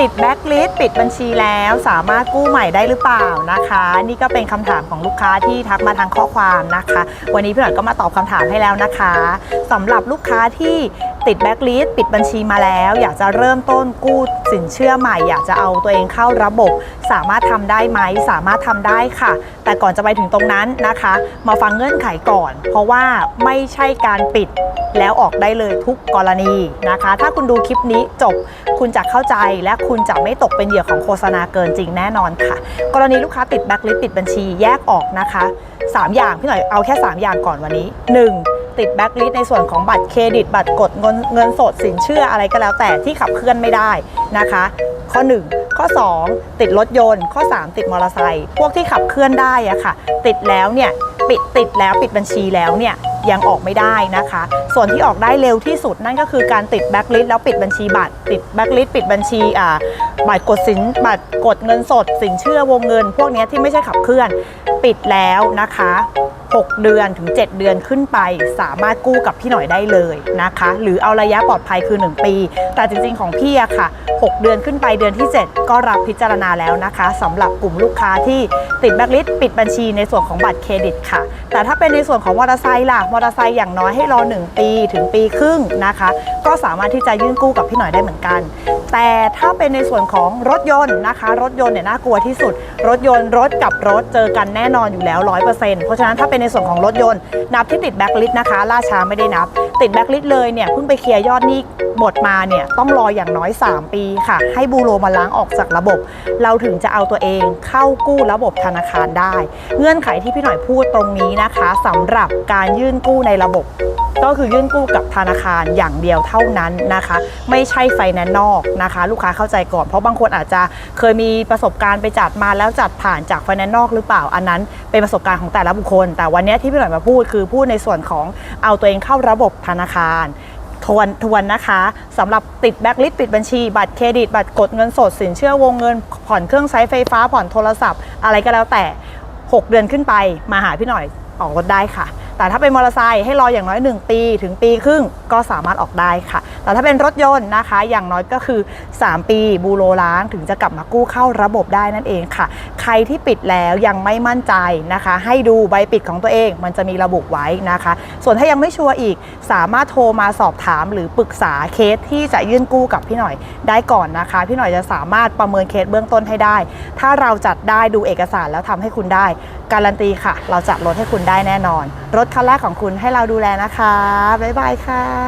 ปิดแบ็กลิสต์ปิดบัญชีแล้วสามารถกู้ใหม่ได้หรือเปล่านะคะ นี่ก็เป็นคำถามของลูกค้าที่ทักมาทางข้อความนะคะ วันนี้พี่หน่อยก็มาตอบคำถามให้แล้วนะคะสำหรับลูกค้าที่ ติดแบ็กลิสต์ปิดบัญชีมาแล้ว อยากจะเริ่มต้นกู้สินเชื่อใหม่ อยากจะเอาตัวเองเข้าระบบ สามารถทำได้ไหมสามารถทำได้ค่ะ แต่ก่อนจะไปถึงตรงนั้นนะคะ มาฟังเงื่อนไขก่อน เพราะว่าไม่ใช่การปิดแล้วออกได้เลยทุกกรณีนะคะ ถ้าคุณดูคลิปนี้จบคุณจะเข้าใจและคุณจะไม่ตกเป็นเหยื่อของโฆษณาเกินจริงแน่นอนค่ะ กรณีลูกค้าติดแบ็คลิสต์ปิดบัญชีแยกออกนะคะ 3 อย่างพี่หน่อยเอาแค่ 3 อย่างก่อนวันนี้ 1. ติดแบ็คลิสต์ในส่วนของบัตรเครดิต บัตรกดเงินเงินสดสินเชื่ออะไรก็แล้วแต่ที่ขับเคลื่อนไม่ได้นะคะ ข้อ 1 ข้อ 2 ติดรถยนต์ ข้อ 3 ติดมอเตอร์ไซค์พวกที่ขับเคลื่อนได้อะค่ะ ติดแล้วเนี่ยปิดติดแล้วปิดบัญชีแล้วเนี่ยยังออกไม่ได้นะคะ ส่วนที่ออกได้เร็วที่สุดนั่นก็คือการติดแบ็คลิสต์แล้วปิดบัญชีบัตรติดแบ็คลิสต์ปิดบัญชีอ่าบัตรกดสินบัตรกดเงินสด สินเชื่อวงเงิน พวกนี้ที่ไม่ใช่ขับเคลื่อน ปิดแล้วนะคะ 6 เดือนถึง 7 เดือนขึ้นไป สามารถกู้กับพี่หน่อยได้เลยนะคะ หรือเอาระยะปลอดภัยคือ 1 ปี แต่จริงๆของพี่อะค่ะ 6 เดือนขึ้นไปเดือนที่ 7 ก็รับพิจารณาแล้วนะคะสำหรับกลุ่มลูกค้าที่ติดแบล็คลิสต์ปิดบัญชีในส่วนของบัตรเครดิตค่ะ แต่ถ้าเป็นในส่วนของมอเตอร์ไซค์ล่ะมอเตอร์ไซค์อย่างน้อยให้รอ 1 ปีถึงปีครึ่งนะคะ ก็สามารถที่จะยื่นกู้กับพี่หน่อยได้เหมือนกัน แต่ถ้าเป็นในส่วนของรถยนต์นะคะ รถยนต์เนี่ยน่ากลัวที่สุด รถยนต์รถกับรถเจอกันแน่นอนอยู่แล้ว 100%เพราะฉะนั้นถ้าเป็นในส่วนของรถยนต์นับที่ติดแบ็คลิสต์นะคะล่าช้าไม่ได้นับ ติดแบ็คลิสเลยเนี่ยเพิ่งไปเคลียร์ยอดหนี้หมดมาเนี่ยต้องรออย่างน้อย 3 ปีค่ะ ให้บูโรมาล้างออกจากระบบ เราถึงจะเอาตัวเองเข้ากู้ระบบธนาคารได้ เงื่อนไขที่พี่หน่อยพูดตรงนี้นะคะสำหรับการยื่นกู้ในระบบ ก็คือยื่นกู้กับธนาคารอย่างเดียวเท่านั้นนะคะ ไม่ใช่ไฟแนนซ์นอกนะคะ ลูกค้าเข้าใจก่อนเพราะบางคนอาจจะเคยมีประสบการณ์ไปจัดมาแล้วจัดผ่านจากไฟแนนซ์นอกหรือเปล่าอันนั้นเป็นประสบการณ์ของแต่ละบุคคล แต่วันนี้ที่พี่หน่อยมาพูดคือพูดในส่วนของเอาตัวเองเข้าระบบธธนาคารทวนทวนนะคะสำหรับติดแบ็คลิสต์ปิดบัญชี บัตรเครดิต บัตรกดเงินสดสินเชื่อวงเงิน ผ่อนเครื่องใช้ไฟฟ้าผ่อนโทรศัพท์ อะไรก็แล้วแต่ 6 เดือนขึ้นไปมาหาพี่หน่อยออกรถได้ค่ะ แต่ถ้าเป็นมอเตอร์ไซค์ให้รออย่างน้อย 1 ปีถึงปีครึ่ง ก็สามารถออกได้ค่ะ แต่ถ้าเป็นรถยนต์นะคะ อย่างน้อยก็คือ 3 ปีบูโรล้างถึงจะกลับมากู้เข้าระบบได้นั่นเองค่ะ ใครที่ปิดแล้วยังไม่มั่นใจนะคะ ให้ดูใบปิดของตัวเอง มันจะมีระบุไว้นะคะ ส่วนถ้ายังไม่ชัวร์อีกสามารถโทรมาสอบถามหรือปรึกษาเคสที่จะยื่นกู้กับพี่หน่อยได้ก่อนนะคะ พี่หน่อยจะสามารถประเมินเคสเบื้องต้นให้ได้ ถ้าเราจัดได้ดูเอกสารแล้วทำให้คุณได้ การันตีค่ะ เราจัดรถให้คุณได้แน่นอน รถคันแรกของคุณให้เราดูแลนะคะ บ๊ายบายค่ะ